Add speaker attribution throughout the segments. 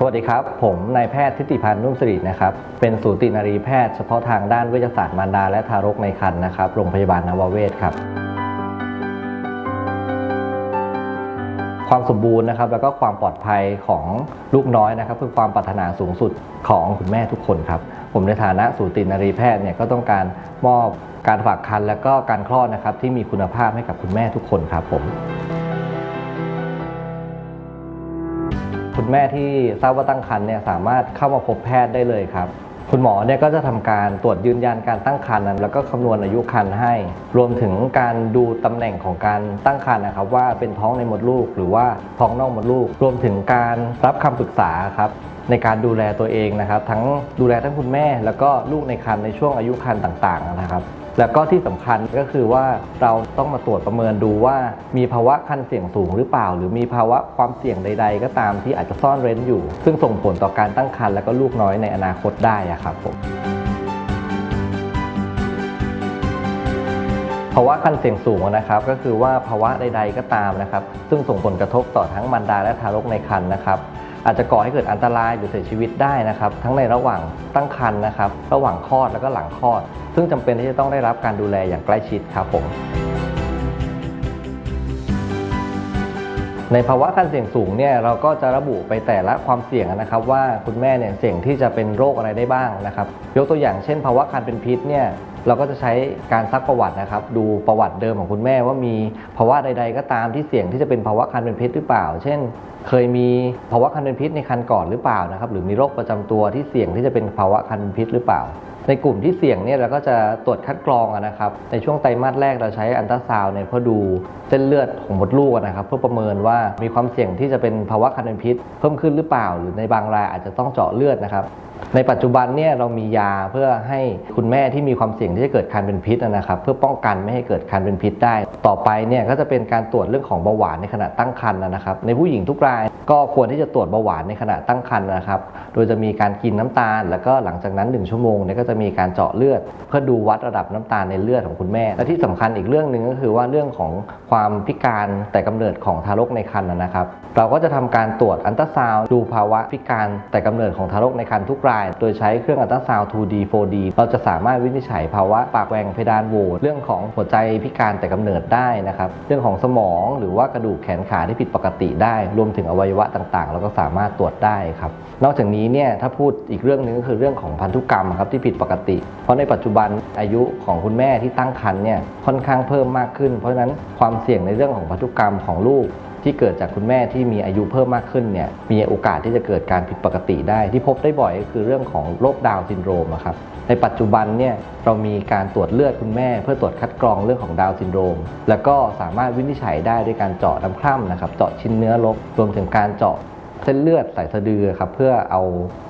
Speaker 1: สวัสดีครับ ผมนายแพทย์ทิติพันธ์นุ่มสิรินะครับ เป็นสูตินารีแพทย์เฉพาะทางด้านเวชศาสตร์มารดาและทารกในครรภ์นะครับ โรงพยาบาลนวเวศครับ ความสมบูรณ์นะครับ แล้วก็ความปลอดภัยของลูกน้อยนะครับคือความปรารถนาสูงสุดของคุณแม่ทุกคนครับ ผมในฐานะสูตินารีแพทย์เนี่ยก็ต้องการมอบการฝากครรภ์และก็การคลอดนะครับที่มีคุณภาพให้กับคุณแม่ทุกคนครับผม คุณแม่ที่ทราบว่าตั้งครรภ์เนี่ยสามารถเข้ามาพบแพทย์ได้เลยครับคุณหมอเนี่ยก็จะทำการตรวจยืนยันการตั้งครรภ์นั้นแล้วก็คำนวณอายุครรภ์ให้ รวมถึงการดูตำแหน่งของการตั้งครรภ์นะครับ ว่าเป็นท้องในมดลูก หรือว่าท้องนอกมดลูก รวมถึงการรับคำปรึกษาครับในการดูแลตัวเองนะครับ ทั้งดูแลทั้งคุณแม่ แล้วก็ลูกในครรภ์ในช่วงอายุครรภ์ต่าง ๆ นะครับ แล้วก็ที่สำคัญก็คือว่าเราต้องมาตรวจประเมินดูว่ามีภาวะคันเสี่ยงสูงหรือเปล่า หรือมีภาวะความเสี่ยงใด ๆ ก็ตามที่อาจจะซ่อนเร้นอยู่ ซึ่งส่งผลต่อการตั้งครรภ์และก็ลูกน้อยในอนาคตได้อะครับผมภาวะคันเสี่ยงสูงนะครับก็คือว่าภาวะใด ๆก็ตามนะครับ ซึ่งส่งผลกระทบต่อทั้งมารดาและทารกในครรภ์นะครับ อาจจะก่อให้เกิดอันตรายหรือเสียชีวิตได้นะครับ ทั้งในระหว่างตั้งครรภ์นะครับ ระหว่างคลอดแล้วก็หลังคลอด ซึ่งจำเป็นที่จะต้องได้รับการดูแลอย่างใกล้ชิดครับผม ในภาวะการเสี่ยงสูงเนี่ยเราก็จะระบุไปแต่ละความเสี่ยงนะครับ ว่าคุณแม่เนี่ยเสี่ยงที่จะเป็นโรคอะไรได้บ้างนะครับ ยกตัวอย่างเช่น ภาวะคันเป็นพิษเนี่ยเราก็จะใช้การซักประวัตินะครับ ดูประวัติเดิมของคุณแม่ว่ามีภาวะใด ๆ ก็ตามที่เสี่ยงที่จะเป็นภาวะคันเป็นพิษหรือเปล่า เช่น เคยมีภาวะคันเป็นพิษในคันก่อนหรือเปล่านะครับ หรือมีโรคประจำตัวที่เสี่ยงที่จะเป็นภาวะคันเป็นพิษหรือเปล่า ในกลุ่มที่เสี่ยงเนี่ยเราก็จะตรวจคัดกรองนะครับ ในช่วงไตรมาสแรกเราใช้อันตราซาวเนี่ยเพื่อดูเส้นเลือดของมดลูกนะครับ เพื่อประเมินว่ามีความเสี่ยงที่จะเป็นภาวะคันเป็นพิษ เพิ่มขึ้นหรือเปล่า หรือในบางรายอาจจะต้องเจาะเลือดนะครับในปัจจุบันเนี่ยเรามียาเพื่อให้คุณแม่ที่มีความเสี่ยงที่จะเกิดคันเป็นพิษนะครับเพื่อป้องกันไม่ให้เกิดคันเป็นพิษได้ ต่อไปเนี่ยก็จะเป็นการตรวจเรื่องของเบาหวานในขณะตั้งครรภ์นะครับ ในผู้หญิงทุกรายก็ควรที่จะตรวจเบาหวานในขณะตั้งครรภ์นะครับ โดยจะมีการกินน้ำตาล แล้วก็หลังจากนั้น 1 ชั่วโมงเนี่ยก็จะมีการเจาะเลือด เพื่อดูวัดระดับน้ำตาลในเลือดของคุณแม่ และที่สำคัญอีกเรื่องหนึ่งก็คือว่าเรื่องของความพิการแต่กำเนิดของทารกในครรภ์นะครับ เราก็จะทำการตรวจอันตราซาวดูภาวะพิการแต่กำเนิดของทารกในครรภ์ทุกราย โดยใช้เครื่องอันตราซาวด์ 2D 4D เราจะสามารถวินิจฉัยภาวะปากแหว่งเพดานโหวเรื่องของหัวใจพิการแต่กำเนิดได้นะครับ เรื่องของสมองหรือว่ากระดูกแขนขาที่ผิดปกติได้ รวมถึงอวัยวะต่างๆ เราก็สามารถตรวจได้ครับ นอกจากนี้เนี่ยถ้าพูดอีกเรื่องหนึงก็คือเรื่องของพันธุกรรมครับที่ผิดปกติ เพราะในปัจจุบันอายุของคุณแม่ที่ตั้งครรภ์เนี่ยค่อนข้างเพิ่มมากขึ้น เพราะฉะนั้นความเสี่ยงในเรื่องของพันธุกรรมของลูก ที่เกิดจากคุณแม่ที่มีอายุเพิ่มมากขึ้นเนี่ยมีโอกาสที่จะเกิดการผิดปกติได้ ที่พบได้บ่อยก็คือเรื่องของโรคดาวซินโดรมครับในปัจจุบันเนี่ยเรามีการตรวจเลือดคุณแม่ เพื่อตรวจคัดกรองเรื่องของดาวซินโดรม แล้วก็สามารถวินิจฉัยได้ด้วยการเจาะน้ำคร่ำนะครับเจาะชิ้นเนื้อลกรวมถึงการเจาะเส้นเลือดสายสะดือครับเพื่อเอา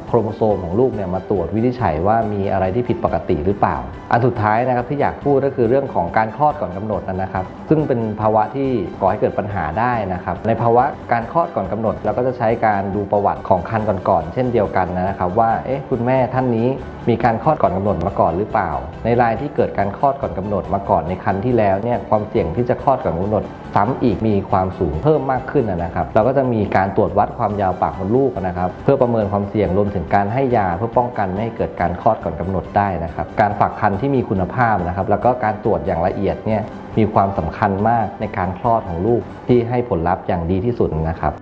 Speaker 1: โครโมโซมของลูกเนี่ยมาตรวจวินิจฉัยว่ามีอะไรที่ผิดปกติหรือเปล่า อันสุดท้ายนะครับที่อยากพูดก็คือเรื่องของการคลอดก่อนกำหนดนะครับ ซึ่งเป็นภาวะที่ก่อให้เกิดปัญหาได้นะครับ ในภาวะการคลอดก่อนกำหนดเราก็จะใช้การดูประวัติของคันก่อนๆเช่นเดียวกันนะครับ ว่าเอ๊ะคุณแม่ท่านนี้มีการคลอดก่อนกำหนดมาก่อนหรือเปล่า ในรายที่เกิดการคลอดก่อนกำหนดมาก่อนในคันที่แล้วเนี่ยความเสี่ยงที่จะคลอดก่อนกำหนด ซ้ำอีกมีความสูงเพิ่มมากขึ้นนะครับ เราก็จะมีการตรวจวัดความยาวปากมดลูกนะครับ เพื่อประเมินความเสี่ยงรวมถึงการให้ยาเพื่อป้องกันไม่ให้เกิดการคลอดก่อนกำหนดได้นะครับ การฝากคันที่มีคุณภาพนะครับ แล้วก็การตรวจอย่างละเอียดเนี่ยมีความสำคัญมากในการคลอดของลูกที่ให้ผลลัพธ์อย่างดีที่สุดนะครับ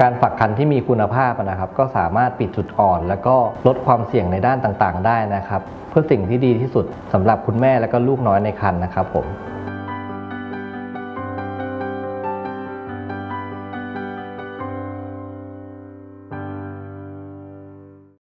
Speaker 1: การฝักคันที่มีคุณภาพนะครับ ก็สามารถปิดจุดอ่อน แล้วก็ลดความเสี่ยงในด้านต่างๆ ได้นะครับ เพื่อสิ่งที่ดีที่สุดสำหรับคุณแม่และก็ลูกน้อยในครรภ์นะครับผม